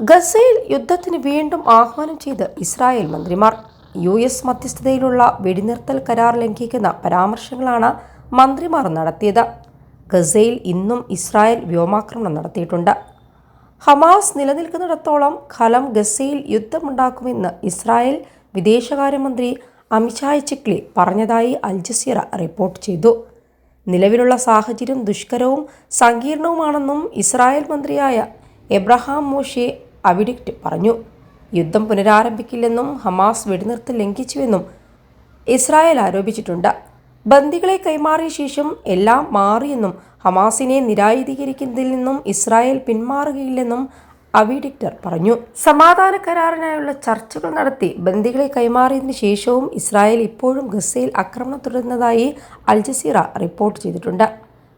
ഗസയിൽ യുദ്ധത്തിന് വീണ്ടും ആഹ്വാനം ചെയ്ത് ഇസ്രായേൽ മന്ത്രിമാർ. യു എസ് മധ്യസ്ഥതയിലുള്ള വെടിനിർത്തൽ കരാർ ലംഘിക്കുന്ന പരാമർശങ്ങളാണ് മന്ത്രിമാർ നടത്തിയത്. ഗസയിൽ ഇന്നും ഇസ്രായേൽ വ്യോമാക്രമണം നടത്തിയിട്ടുണ്ട്. ഹമാസ് നിലനിൽക്കുന്നിടത്തോളം ഖലം ഗസയിൽ യുദ്ധമുണ്ടാക്കുമെന്ന് ഇസ്രായേൽ വിദേശകാര്യമന്ത്രി അമിഷായ് ചിക്ലി പറഞ്ഞതായി അൽ ജസീറ റിപ്പോർട്ട് ചെയ്തു. നിലവിലുള്ള സാഹചര്യം ദുഷ്കരവും സങ്കീർണവുമാണെന്നും ഇസ്രായേൽ മന്ത്രിയായ എബ്രഹാം മോഷെ അവിഡിക്റ്റ് പറഞ്ഞു. യുദ്ധം പുനരാരംഭിക്കില്ലെന്നും ഹമാസ് വെടിനിർത്തൽ ലംഘിച്ചുവെന്നും ഇസ്രായേൽ ആരോപിച്ചിട്ടുണ്ട്. ബന്ദികളെ കൈമാറിയ ശേഷം എല്ലാം മാറിയെന്നും ഹമാസിനെ നിരായുധീകരിക്കുന്നതിൽ നിന്നും ഇസ്രായേൽ പിന്മാറുകയില്ലെന്നും അവിഡിക്റ്റർ പറഞ്ഞു. സമാധാന കരാറിനായുള്ള ചർച്ചകൾ നടത്തി ബന്ദികളെ കൈമാറിയതിനു ശേഷവും ഇസ്രായേൽ ഇപ്പോഴും ഗസയിൽ ആക്രമണം തുടരുന്നതായി അൽ ജസീറ റിപ്പോർട്ട് ചെയ്തിട്ടുണ്ട്.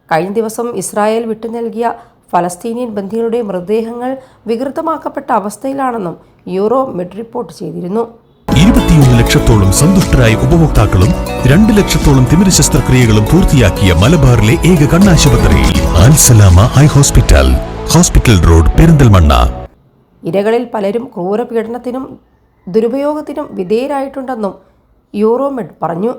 കഴിഞ്ഞ ദിവസം ഇസ്രായേൽ വിട്ടു നൽകിയ ഫലസ്തീനിയൻ ബന്ധികളുടെ മൃതദേഹങ്ങൾ വികൃതമാക്കപ്പെട്ട അവസ്ഥയിലാണെന്നും യൂറോ മെഡ് റിപ്പോർട്ട് ചെയ്തിരുന്നു. ഇരുപത്തിയൊന്ന് ലക്ഷത്തോളം സന്തുഷ്ടരായ ഉപഭോക്താക്കളും രണ്ട് ലക്ഷത്തോളം തിമിര ശസ്ത്രക്രിയകളും പൂർത്തിയാക്കിയ മലബാറിലെ ഏക കണ്ണാശുപത്രി Al Salama eye hospital hospital road Perinthalmanna. ഇരകളിൽ പലരും ക്രൂരപീഡനത്തിനും ദുരുപയോഗത്തിനും വിധേയരായിട്ടുണ്ടെന്നും യൂറോമെഡ് പറഞ്ഞു.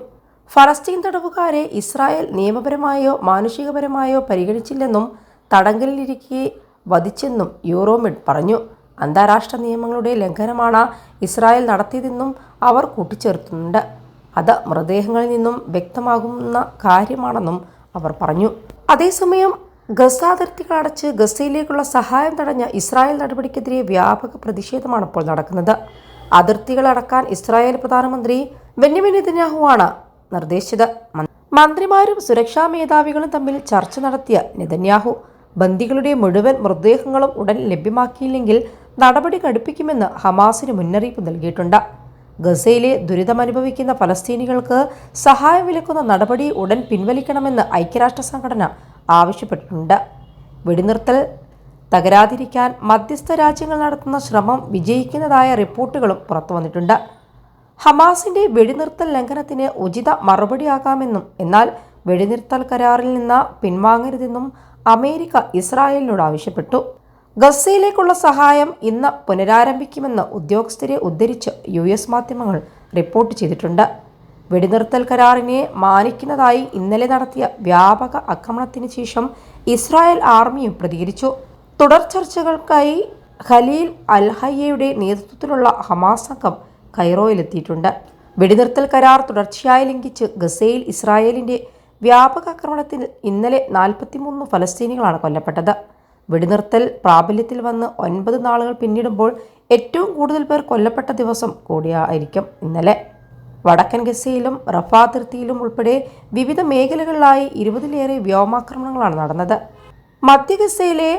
ഫലസ്തീൻ തടവുകാരെ ഇസ്രായേൽ നിയമപരമായോ മാനുഷികപരമായോ പരിഗണിച്ചില്ലെന്നും തടങ്കലിലിരിക്കെ വധിച്ചെന്നും യൂറോമിഡ് പറഞ്ഞു. അന്താരാഷ്ട്ര നിയമങ്ങളുടെ ലംഘനമാണ് ഇസ്രായേൽ നടത്തിയതെന്നും അവർ കൂട്ടിച്ചേർത്തുന്നുണ്ട്. അത് മൃതദേഹങ്ങളിൽ നിന്നും വ്യക്തമാകുന്ന കാര്യമാണെന്നും അവർ പറഞ്ഞു. അതേസമയം ഗസ അതിർത്തികൾ അടച്ച് ഗസയിലേക്കുള്ള സഹായം തടഞ്ഞ ഇസ്രായേൽ നടപടിക്കെതിരെ വ്യാപക പ്രതിഷേധമാണ് ഇപ്പോൾ നടക്കുന്നത്. അതിർത്തികൾ അടക്കാൻ ഇസ്രായേൽ പ്രധാനമന്ത്രി ബെന്യമിൻ നെതന്യാഹുവാണ് നിർദ്ദേശിച്ചത്. മന്ത്രിമാരും സുരക്ഷാ മേധാവികളും തമ്മിൽ ചർച്ച നടത്തിയ നെതന്യാഹു ബന്ദികളുടെ മുഴുവൻ മൃതദേഹങ്ങളും ഉടൻ ലഭ്യമാക്കിയില്ലെങ്കിൽ നടപടി കടുപ്പിക്കുമെന്ന് ഹമാസിന് മുന്നറിയിപ്പ് നൽകിയിട്ടുണ്ട്. ഗസയിലെ ദുരിതമനുഭവിക്കുന്ന ഫലസ്തീനികൾക്ക് സഹായം വിലക്കുന്ന നടപടി ഉടൻ പിൻവലിക്കണമെന്ന് ഐക്യരാഷ്ട്ര സംഘടന ആവശ്യപ്പെട്ടിട്ടുണ്ട്. വെടിനിർത്തൽ തകരാതിരിക്കാൻ മധ്യസ്ഥ രാജ്യങ്ങൾ നടത്തുന്ന ശ്രമം വിജയിക്കുന്നതായ റിപ്പോർട്ടുകളും പുറത്തുവന്നിട്ടുണ്ട് ഹമാസിന്റെ വെടിനിർത്തൽ ലംഘനത്തിന് ഉചിത മറുപടിയാകാമെന്നും എന്നാൽ വെടിനിർത്തൽ കരാറിൽ നിന്ന് പിൻവാങ്ങരുതെന്നും അമേരിക്ക ഇസ്രായേലിനോട് ആവശ്യപ്പെട്ടു. ഗസയിലേക്കുള്ള സഹായം ഇന്ന് പുനരാരംഭിക്കുമെന്ന് ഉദ്യോഗസ്ഥരെ ഉദ്ധരിച്ച് യു എസ് മാധ്യമങ്ങൾ റിപ്പോർട്ട് ചെയ്തിട്ടുണ്ട്. വെടിനിർത്തൽ കരാറിനെ മാനിക്കുന്നതായി ഇന്നലെ നടത്തിയ വ്യാപക ആക്രമണത്തിന് ശേഷം ഇസ്രായേൽ ആർമിയും പ്രതികരിച്ചു. തുടർ ചർച്ചകൾക്കായി ഖലീൽ അൽഹയ്യയുടെ നേതൃത്വത്തിലുള്ള ഹമാസ് സംഘം കൈറോയിലെത്തിയിട്ടുണ്ട്. വെടിനിർത്തൽ കരാർ തുടർച്ചയായി ലംഘിച്ച് ഗസയിൽ ഇസ്രായേലിന്റെ വ്യാപക ആക്രമണത്തിൽ ഇന്നലെ നാൽപ്പത്തിമൂന്ന് ഫലസ്തീനികളാണ് കൊല്ലപ്പെട്ടത്. വെടിനിർത്തൽ പ്രാബല്യത്തിൽ വന്ന് ഒൻപത് നാളുകൾ പിന്നിടുമ്പോൾ ഏറ്റവും കൂടുതൽ പേർ കൊല്ലപ്പെട്ട ദിവസം കൂടിയായിരിക്കും ഇന്നലെ. വടക്കൻ ഗസയിലും റഫ അതിർത്തിയിലും ഉൾപ്പെടെ വിവിധ മേഖലകളിലായി ഇരുപതിലേറെ വ്യോമാക്രമണങ്ങളാണ് നടന്നത്. മധ്യ ഗസയിലെ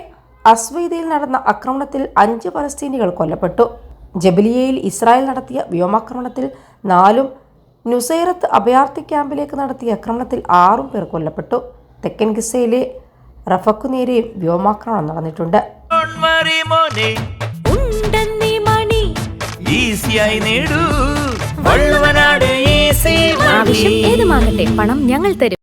അസ്വൈദയിൽ നടന്ന ആക്രമണത്തിൽ അഞ്ച് ഫലസ്തീനികൾ കൊല്ലപ്പെട്ടു. ജബലിയയിൽ ഇസ്രായേൽ നടത്തിയ വ്യോമാക്രമണത്തിൽ നാലും നുസൈറത്ത് അഭയാർത്ഥി ക്യാമ്പിലേക്ക് നടത്തിയ ആക്രമണത്തിൽ ആറും പേർ കൊല്ലപ്പെട്ടു. തെക്കൻ ഗിസയിലെ റഫക്കു നേരെയും വ്യോമാക്രമണം നടന്നിട്ടുണ്ട്. ആവശ്യം ഏതുമാകട്ടെ പണം ഞങ്ങൾ തരും.